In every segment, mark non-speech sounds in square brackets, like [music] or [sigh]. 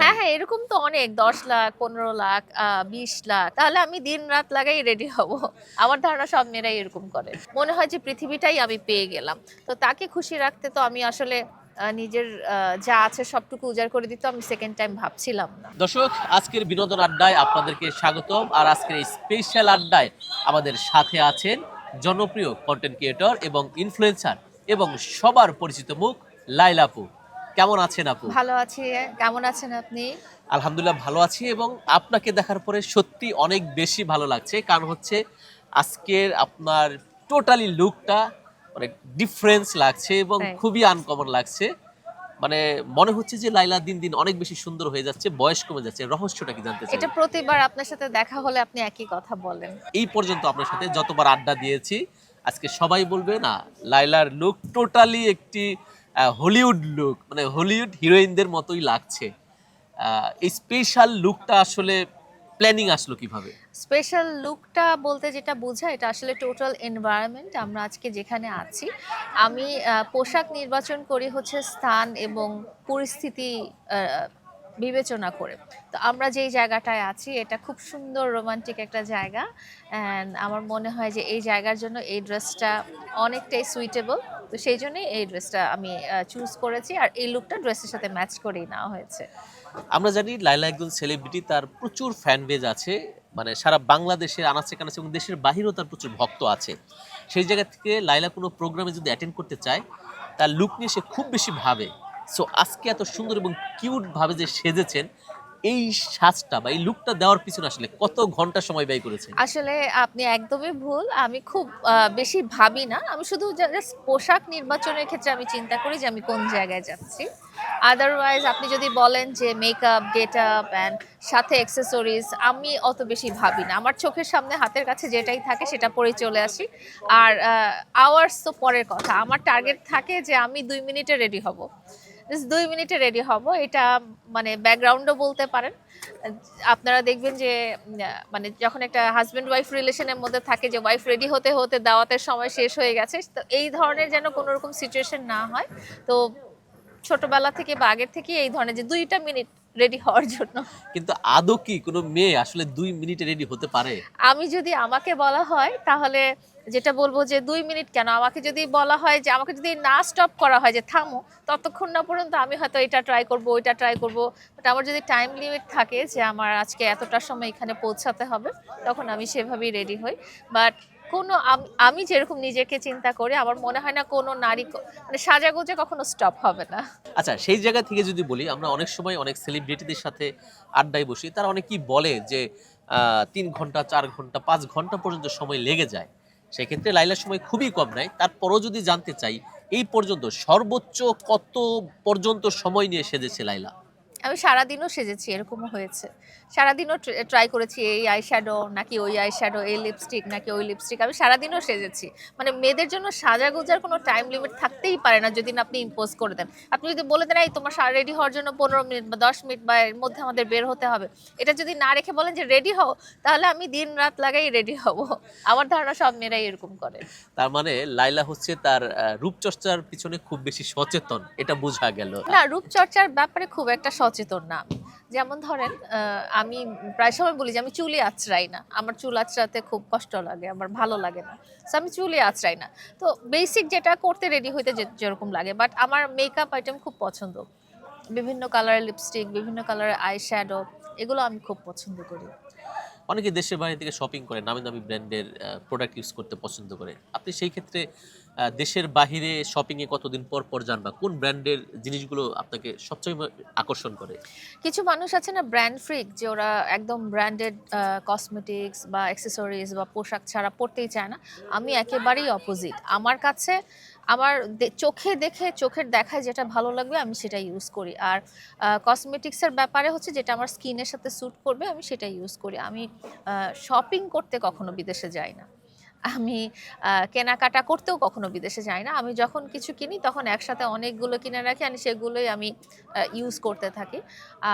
হ্যাঁ হ্যাঁ এরকম তো অনেক, দশ লাখ, পনেরো লাখ বিশ লাখ। তাহলে আমি দিন রাত লাগাই রেডি হব। আমার ধারণা সব মেয়েরাই এরকম করে। মনে হয় যে পৃথিবীটাই আমি পেয়ে গেলাম। তো তাকে খুশি রাখতে তো আমি আসলে নিজের যা আছে সবটুকু উজাড় করে দিতে আমি সেকেন্ড টাইম ভাবছিলাম না। দর্শক, আজকের বিনোদন আড্ডায় আপনাদেরকে স্বাগতম। আর আজকের এই স্পেশাল আড্ডায় আমাদের সাথে আছেন জনপ্রিয় কন্টেন্ট ক্রিয়েটর এবং ইনফ্লুয়েন্সার এবং সবার পরিচিত মুখ লাইলা আপু কেমন আছেন আপু? ভালো আছি। কেমন আছেন আপনি? আলহামদুলিল্লাহ ভালো আছি এবং আপনাকে দেখার পরে সত্যি অনেক বেশি ভালো লাগছে। কারণ হচ্ছে আজকের আপনার টোটালি লুকটা অনেক ডিফারেন্স লাগছে এবং খুবই আনকমন লাগছে। মানে মনে হচ্ছে যে লাইলা দিন দিন অনেক বেশি সুন্দর হয়ে যাচ্ছে বয়স কমে যাচ্ছে। রহস্যটা কি জানতে চাই? এটা প্রতিবার আপনার সাথে দেখা হলে আপনি একই কথা বলেন। এই পর্যন্ত আপনার সাথে যতবার আড্ডা দিয়েছি আজকে সবাই বলবে না লাইলার লুক টোটালি একটি হলিউড লুক মানে হলিউড হিরোইনদের মতোই লাগছে। এই স্পেশাল লুকটা আসলে প্ল্যানিং আসলো কীভাবে? স্পেশাল লুকটা বলতে যেটা বোঝায়, এটা আসলে টোটাল এনভায়রনমেন্ট আমরা আজকে যেখানে আছি। আমি পোশাক নির্বাচন করি হচ্ছে স্থান এবং পরিস্থিতি বিবেচনা করে। তো আমরা যেই জায়গাটায় আছি, এটা খুব সুন্দর রোমান্টিক একটা জায়গা। অ্যান্ড আমার মনে হয় যে এই জায়গার জন্য এই ড্রেসটা অনেকটাই সুইটেবল তো সেই জন্যই এই ড্রেসটা আমি চুজ করেছি আর এই লুকটা ড্রেসের সাথে ম্যাচ করেই নেওয়া হয়েছে। আমরা জানি লাইলা একজন সেলিব্রিটি তার প্রচুর ফ্যান বেজ আছে মানে সারা বাংলাদেশের আনাচে কানাচে এবং দেশের বাহিরেও তার প্রচুর ভক্ত আছে। সেই জায়গা থেকে লাইলা কোনো প্রোগ্রামে যদি অ্যাটেন্ড করতে চায়, তার লুক নিয়ে সে খুব বেশি ভাবে। সো আজকে এত সুন্দর এবং কিউট ভাবে যে সেজেছেন এই সাজটা বা এই লুকটা দেওয়ার পিছনে আসলে কত ঘণ্টা সময় ব্যয় করেছেন? আসলে আপনি একদমই ভুল। আমি খুব বেশি ভাবি না। আমি শুধু জাস্ট পোশাক নির্বাচনের ক্ষেত্রে আমি চিন্তা করি যে আমি কোন জায়গায় যাচ্ছি। আদারওয়াইজ আপনি যদি বলেন যে মেকআপ গেট আপ অ্যান্ড সাথে অ্যাক্সেসরিজ আমি অত বেশি ভাবি না। আমার চোখের সামনে, হাতের কাছে যেটাই থাকে, সেটা পরে চলে আসি। আর আওয়ার্স তো পরের কথা। আমার টার্গেট থাকে যে আমি দুই মিনিটে রেডি হব। জাস্ট দুই মিনিটে রেডি হব। এটা মানে ব্যাকগ্রাউন্ডও বলতে পারেন। আপনারা দেখবেন যে মানে যখন একটা হাজব্যান্ড ওয়াইফ রিলেশনের মধ্যে থাকে যে ওয়াইফ রেডি হতে হতে দাওয়াতের সময় শেষ হয়ে গেছে তো এই ধরনের যেন কোনো রকম সিচুয়েশন না হয়। তো ছোটবেলা থেকে বা আগের থেকে এই ধরনের যে দুইটা মিনিট রেডি হওয়ার জন্য। কিন্তু আদৌ কি কোনো মেয়ে আসলে দুই মিনিটে রেডি হতে পারে? আমি যদি আমাকে বলা হয় তাহলে যেটা বলব যে দুই মিনিট কেন? আমাকে যদি বলা হয় যে, আমাকে যদি না স্টপ করা হয় যে, থামো, ততক্ষণ না পর্যন্ত আমি হয়তো এটা ট্রাই করব, ওইটা ট্রাই করব। বাট আমার যদি টাইম লিমিট থাকে যে, আমার আজকে এতটা সময় এখানে পৌঁছাতে হবে, তখন আমি সেভাবেই রেডি হই। বাট কোনো, আম- যেরকম নিজেকে চিন্তা করি, আমার মনে হয় না কোনো নারী মানে সাজাগোজে কখনো স্টপ হবে না। আচ্ছা সেই জায়গা থেকে যদি বলি, আমরা অনেক সময় অনেক সেলিব্রিটিদের সাথে আড্ডায় বসি, তারা অনেকেই বলে যে তিন ঘণ্টা, চার ঘণ্টা, পাঁচ ঘণ্টা পর্যন্ত সময় লেগে যায়। সেক্ষেত্রে লাইলার সময় খুবই কম নেয়। তারপরও যদি জানতে চাই, এই পর্যন্ত সর্বোচ্চ কত পর্যন্ত সময় নিয়ে সেজেছে লাইলা? আমি সারাদিনও সেজেছি এরকমও হয়েছে। সারাদিনও ট্রাই করেছি এই আই শ্যাডো নাকি ওই আই শ্যাডো এই লিপস্টিক নাকি ওই লিপস্টিক আমি সারাদিনও সেজেছি। মানে মেয়েদের জন্য সাজা গোজার কোনো টাইম লিমিট থাকতেই পারে না যদি না আপনি ইম্পোজ করে দেন। আপনি যদি বলে দেন এই তোমার রেডি হওয়ার জন্য পনেরো মিনিট বা দশ মিনিট বা এর মধ্যে আমাদের বের হতে হবে। এটা যদি না রেখে বলেন যে রেডি হও তাহলে আমি দিন রাত লাগাই রেডি হব। আমার ধারণা সব মেয়েরাই এরকম করে। তার মানে লাইলা হচ্ছে তার রূপচর্চার পিছনে খুব বেশি সচেতন। এটা বোঝা গেল। না রূপচর্চার ব্যাপারে খুব একটা সচেতন না। যেমন ধরেন আমি প্রায় সময় বলি যে আমি চুলি আঁচড়াই না। আমার চুল আঁচড়াতে খুব কষ্ট লাগে, আমার ভালো লাগে না। সো আমি চুলি আঁচড়াই না। তো বেসিক যেটা করতে রেডি হইতে যেরকম লাগে। বাট আমার মেকআপ আইটেম খুব পছন্দ। বিভিন্ন কালারের লিপস্টিক বিভিন্ন কালারের আই শ্যাডো এগুলো আমি খুব পছন্দ করি। অনেকে দেশের বাইরে থেকে শপিং করে, নামি দামি ব্র্যান্ডের প্রোডাক্ট ইউজ করতে পছন্দ করে। আপনি সেই ক্ষেত্রে দেশের বাহিরে শপিংয়ে কতদিন পর পর যান বা কোন ব্র্যান্ডের জিনিসগুলো আপনাকে সবচেয়ে আকর্ষণ করে? কিছু মানুষ আছে না ব্র্যান্ড ফ্রিক যে ওরা একদম ব্র্যান্ডেড কসমেটিক্স বা অ্যাক্সেসরিজ বা পোশাক ছাড়া পরতেই চায় না। আমি একেবারেই অপোজিট আমার কাছে, আমার চোখে দেখে, চোখের দেখায় যেটা ভালো লাগবে, আমি সেটা ইউজ করি। আর কসমেটিক্সের ব্যাপারে হচ্ছে যেটা আমার স্কিনের সাথে স্যুট করবে, আমি সেটা ইউজ করি। আমি শপিং করতে কখনো বিদেশে যাই না। আমি কেনাকাটা করতেও কখনো বিদেশে যাই না। আমি যখন কিছু কিনি তখন একসাথে অনেকগুলো কিনে রাখি আর সেগুলোই আমি ইউজ করতে থাকি।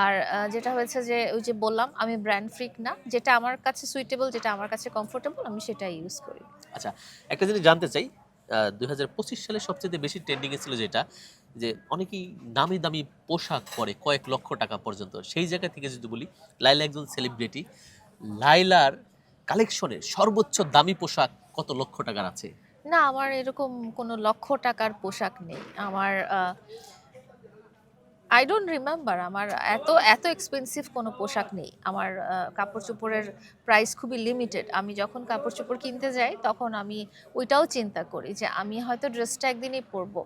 আর যেটা হয়েছে যে ওই যে বললাম, আমি ব্র্যান্ড ফ্রিক না। যেটা আমার কাছে সুইটেবল যেটা আমার কাছে কমফোর্টেবল আমি সেটা ইউজ করি। আচ্ছা একটা জিনিস জানতে চাই দু হাজার পঁচিশ সালে সবচেয়ে বেশি ট্রেন্ডিংয়ে ছিল যেটা, যে অনেকেই দামি দামি পোশাক পরে কয়েক লক্ষ টাকা পর্যন্ত। সেই জায়গা থেকে যদি বলি, লাইলা একজন সেলিব্রিটি লাইলার কালেকশনের সর্বোচ্চ দামি পোশাক কত লক্ষ টাকার আছে? না, আমার এরকম কোনো লক্ষ টাকার পোশাক নেই। আমার আই ডোন্ট রিমেম্বার আমার এত এত এক্সপেন্সিভ কোনো পোশাক নেই। আমার কাপড় চোপড়ের প্রাইস খুবই লিমিটেড আমি যখন কাপড় চোপড় কিনতে যাই, তখন আমি ওইটাও চিন্তা করি যে আমি হয়তো ড্রেসটা একদিনই পরবো।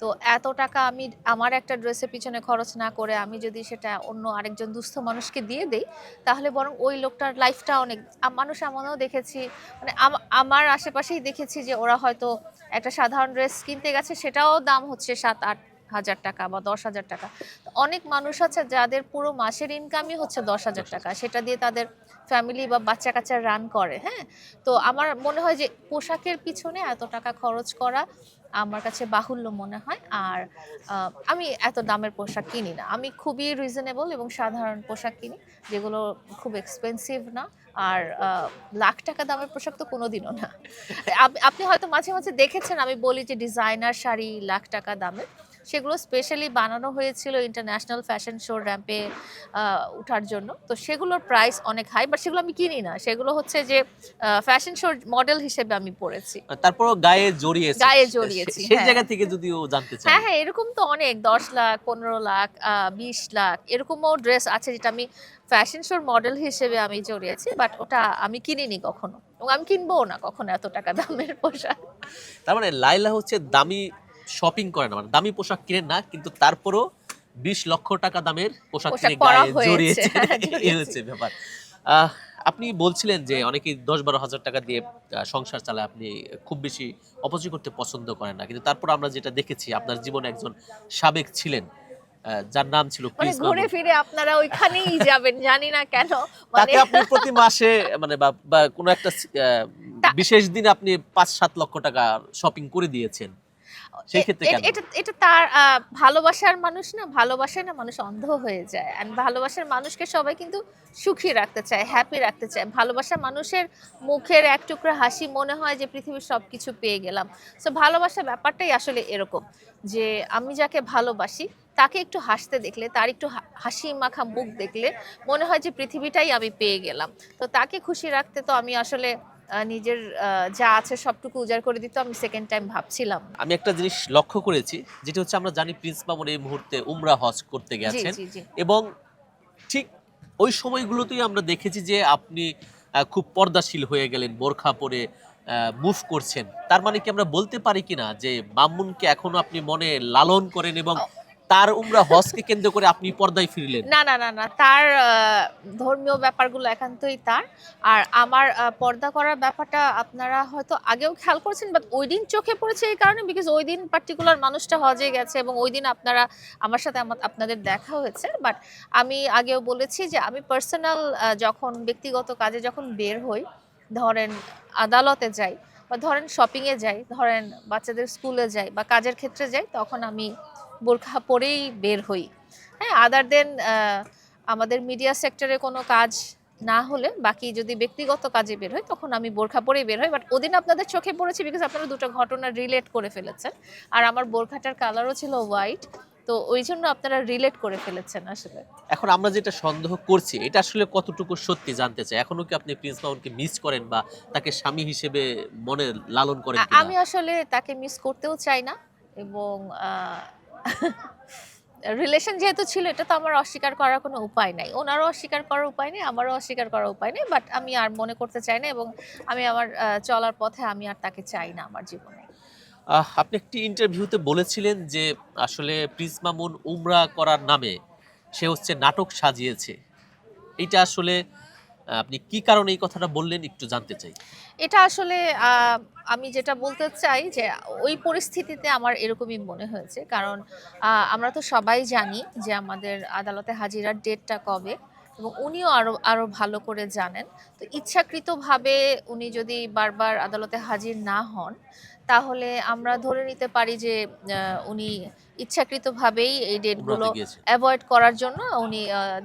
তো এত টাকা আমি আমার একটা ড্রেসের পিছনে খরচ না করে আমি যদি সেটা অন্য আরেকজন দুস্থ মানুষকে দিয়ে দেই, তাহলে বরং ওই লোকটার লাইফটা অনেক মানুষ এমনও দেখেছি মানে আমার আশেপাশেই দেখেছি যে ওরা হয়তো একটা সাধারণ ড্রেস কিনতে গেছে, সেটাও দাম হচ্ছে সাত, আট হাজার টাকা বা দশ হাজার টাকা। তো অনেক মানুষ আছে যাদের পুরো মাসের ইনকামই হচ্ছে দশ হাজার টাকা। সেটা দিয়ে তাদের ফ্যামিলি বা বাচ্চা কাচ্চা রান করে হ্যাঁ? তো আমার মনে হয় যে পোশাকের পিছনে এত টাকা খরচ করা আমার কাছে বাহুল্য মনে হয়। আর আমি এত দামের পোশাক কিনি না। আমি খুবই রিজনেবল এবং সাধারণ পোশাক কিনি যেগুলো খুব এক্সপেন্সিভ না। আর লাখ টাকা দামের পোশাক তো কোনোদিনও না। আপনি হয়তো মাঝে মাঝে দেখেছেন আমি বলি যে ডিজাইনার শাড়ি লাখ টাকা দামের। সেগুলো স্পেশালি বানানো হয়েছিল ইন্টারন্যাশনাল ফ্যাশন শো র্যাম্পে ওঠার জন্য। তো সেগুলোর প্রাইস অনেক হাই বাট সেগুলো আমি কিনি না। সেগুলো হচ্ছে যে ফ্যাশন শোর মডেল হিসেবে আমি পড়েছি। তারপরও গায়ে জড়িয়েছে। গায়ে জড়িয়েছি, সেই হ্যাঁ। জায়গা থেকে যদিও জানতে চাই। হ্যাঁ হ্যাঁ এরকম তো অনেক দশ লাখ পনেরো লাখ বিশ লাখ এরকমও ড্রেস আছে যেটা আমি ফ্যাশন শোর মডেল হিসেবে আমি জড়িয়েছি বাট ওটা আমি কিনিনি কখনো। এবং আমি কিনবো না কখনো এত টাকা দামের পোশাক। তার মানে লাইলা হচ্ছে দামি শপিং করে না মানে দামি পোশাক কিনেন না কিন্তু তারপরও বিশ লক্ষ টাকা দামের পোশাক কিনে গায়ে জড়িয়েছে। হ্যাঁ, [laughs] এই হচ্ছে ব্যাপার। আপনি বলছিলেন যে অনেকেই দশ বারো হাজার টাকা দিয়ে সংসার চালায় আপনি খুব বেশি অপচয় করতে পছন্দ করেন না। কিন্তু তারপর আমরা যেটা দেখেছি আপনার জীবনে একজন সাবেক ছিলেন আহ, যার নাম ছিল মানে প্রিন্স ঘুরে ফিরে আপনারা ওইখানেই যাবেন জানি না কেন। [laughs] মানে তাকে আপনি প্রতি মাসে মানে বা কোনো একটা বিশেষ দিনে আপনি পাঁচ সাত লক্ষ টাকা শপিং করে দিয়েছেন। সেই ক্ষেত্রে এটা এটা তার ভালোবাসার মানুষ না ভালোবাসায় না মানুষ অন্ধ হয়ে যায়। অ্যান্ড ভালোবাসার মানুষকে সবাই কিন্তু সুখী রাখতে চায় হ্যাপি রাখতে চায়। ভালোবাসার মানুষের মুখের এক টুকরা হাসি মনে হয় যে পৃথিবীর সব কিছু পেয়ে গেলাম। সো ভালোবাসার ব্যাপারটাই আসলে এরকম যে আমি যাকে ভালোবাসি তাকে একটু হাসতে দেখলে তার একটু হাসি মাখা মুখ দেখলে মনে হয় যে পৃথিবীটাই আমি পেয়ে গেলাম। তো তাকে খুশি রাখতে তো আমি আসলে নিজের যা আছে সবটুকু উজাড় করে দিতে আমি সেকেন্ড টাইম ভাবছিলাম। আমি একটা জিনিস লক্ষ্য করেছি যেটা হচ্ছে আমরা জানি প্রিন্স মামুন এই মুহূর্তে উমরা হজ করতে গেছেন এবং ঠিক ওই সময়গুলোতেই আমরা দেখেছি যে আপনি খুব পর্দাশীল হয়ে গেলেন বোরখা পরে মুভ করছেন। তার মানে কি আমরা বলতে পারি কিনা যে মামুনকে এখনও আপনি মনে লালন করেন এবং তার উমরা হজকে কেন্দ্র করে আপনি পর্দায় ফিরলেন? না না না না, তার ধর্মীয় ব্যাপারগুলো একান্তই তার। আর আমার পর্দা করার ব্যাপারটা আপনারা হয়তো আগেও খেয়াল করেছেন বাট ওই দিন চোখে পড়েছে এই কারণে বিকজ ওই দিন পার্টিকুলার মানুষটা হজে গেছে এবং ওই দিন আপনারা, আমার সাথে আপনাদের দেখা হয়েছে। বাট আমি আগেও বলেছি যে আমি পার্সোনাল যখন ব্যক্তিগত কাজে যখন বের হই, ধরেন আদালতে যাই বা ধরেন শপিংয়ে যাই, ধরেন বাচ্চাদের স্কুলে যাই বা কাজের ক্ষেত্রে যাই, তখন আমি বোরখা পরেই বের হই। হ্যাঁ আদার দেন আমাদের মিডিয়া সেক্টরে কোনো কাজ না হলে বাকি যদি ব্যক্তিগত কাজে বের হয় তখন আমি বোরখা পরেই বের হই। বাট ওদিন আপনাদের চোখে পড়েছে বিকজ আপনারা দুটো ঘটনা রিলেট করে ফেলেছেন। আর আমার বোরখাটার কালারও ছিল হোয়াইট তো ওই জন্য আপনারা রিলেট করে ফেলেছেন আসলে। এখন আমরা যেটা সন্দেহ করছি এটা আসলে কতটুকু সত্যি জানতে চাই? এখনও কি আপনি প্রিন্স মামুনকে মিস করেন বা তাকে স্বামী হিসেবে মনে লালন করেন আমি আসলে তাকে মিস করতেও চাই না এবং রিলেশন যেহেতু ছিল, এটা তো আমার অস্বীকার করার কোনো উপায় নাই। ওনারও অস্বীকার করার উপায় নেই, আমারও অস্বীকার করার উপায় নেই বাট আমি আর মনে করতে চাই না এবং আমি আমার চলার পথে আমি আর তাকে চাই না আমার জীবনে। আপনি একটি ইন্টারভিউতে বলেছিলেন যে আসলে প্রিন্স মামুন উমরা করার নামে সে হচ্ছে নাটক সাজিয়েছে। এটা আসলে আপনি কি কারণে এই কথাটা বললেন একটু জানতে চাই। এটা আসলে আমি যেটা বলতে চাই যে, ওই পরিস্থিতিতে আমার এরকমই মনে হয়েছে। কারণ আমরা তো সবাই জানি যে আমাদের আদালতে হাজিরার ডেটটা কবে এবং উনিও আরও আরও ভালো করে জানেন। তো ইচ্ছাকৃতভাবে উনি যদি বারবার আদালতে হাজির না হন তাহলে আমরা ধরে নিতে পারি যে উনি ইচ্ছাকৃতভাবেই এই ডেটগুলো অ্যাভয়েড করার জন্য উনি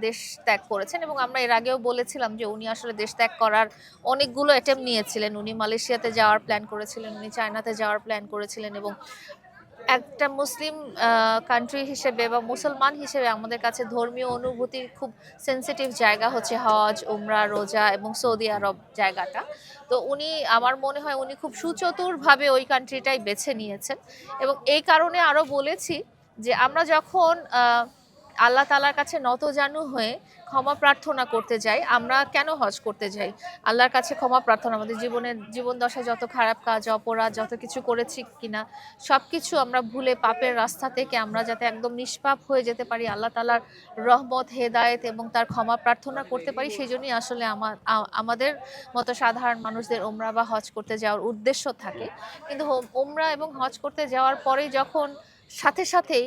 দেশ ত্যাগ করেছেন এবং আমরা এর আগেও বলেছিলাম যে উনি আসলে দেশ ত্যাগ করার অনেকগুলো অ্যাটেম্প নিয়েছিলেন। উনি মালয়েশিয়াতে যাওয়ার প্ল্যান করেছিলেন উনি চায়নাতে যাওয়ার প্ল্যান করেছিলেন এবং একটা মুসলিম কান্ট্রি হিসেবে বা মুসলমান হিসেবে আমাদের কাছে ধর্মীয় অনুভূতির খুব সেন্সিটিভ জায়গা হচ্ছে হজ, উমরা, রোজা এবং সৌদি আরব জায়গাটা। তো উনি, আমার মনে হয় উনি খুব সুচতুরভাবে ওই কান্ট্রিটাই বেছে নিয়েছেন। এবং এই কারণে আরও বলেছি যে আমরা যখন আল্লাহ তালার কাছে নতজানু হয়ে ক্ষমা প্রার্থনা করতে যাই, আমরা কেন হজ করতে যাই? আল্লাহর কাছে ক্ষমা প্রার্থনা, আমাদের জীবনের জীবন দশায় যত খারাপ কাজ, অপরাধ, যত কিছু করেছি কিনা সব কিছু আমরা ভুলে পাপের রাস্তা থেকে আমরা যাতে একদম নিষ্পাপ হয়ে যেতে পারি, আল্লাহ তালার রহমত, হেদায়েত এবং তার ক্ষমা প্রার্থনা করতে পারি, সেই জন্যই আসলে আমা- আ- আমাদের মতো সাধারণ মানুষদের ওমরা বা হজ করতে যাওয়ার উদ্দেশ্য থাকে। কিন্তু ওমরা এবং হজ করতে যাওয়ার পরেই যখন সাথে সাথেই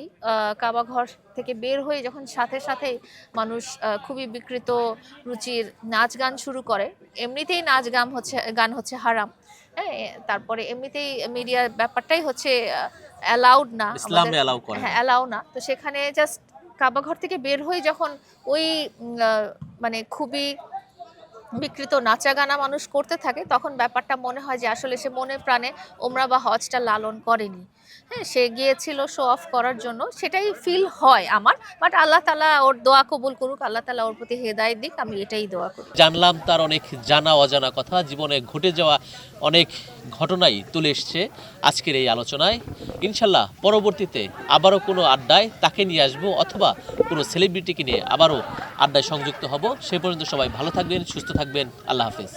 কাবা ঘর থেকে বের হয়ে যখন সাথে সাথেই মানুষ খুবই বিকৃত রুচির নাচ গান শুরু করে এমনিতেই নাচ গান হচ্ছে গান হচ্ছে হারাম। হ্যাঁ তারপরে এমনিতেই মিডিয়ার ব্যাপারটাই হচ্ছে অ্যালাউড না। হ্যাঁ অ্যালাউ না। তো সেখানে জাস্ট কাবা ঘর থেকে বের হয়ে যখন ওই মানে খুবই বিকৃত নাচা গানা মানুষ করতে থাকে তখন ব্যাপারটা মনে হয় যে আসলে সে মনে প্রাণে ওমরা বা হজটা লালন করেনি। হ্যাঁ সে গিয়েছিল শো অফ করার জন্য, সেটাই ফিল হয় আমার বাট আল্লাহ তালা ওর দোয়া কবুল করুক, আল্লাহ তালা ওর প্রতি হেদায়ত দিক, আমি এটাই দোয়া করি। জানলাম তার অনেক জানা অজানা কথা, জীবনে ঘটে যাওয়া অনেক ঘটনাই তুলে এসছে আজকের এই আলোচনায়। ইনশাল্লাহ পরবর্তীতে আবারও কোনো আড্ডায় তাকে নিয়ে আসব, অথবা কোনো সেলিব্রিটিকে নিয়ে আবারও আড্ডায় সংযুক্ত হব। সে পর্যন্ত সবাই ভালো থাকবেন, সুস্থ থাকবেন, আল্লাহ হাফেজ।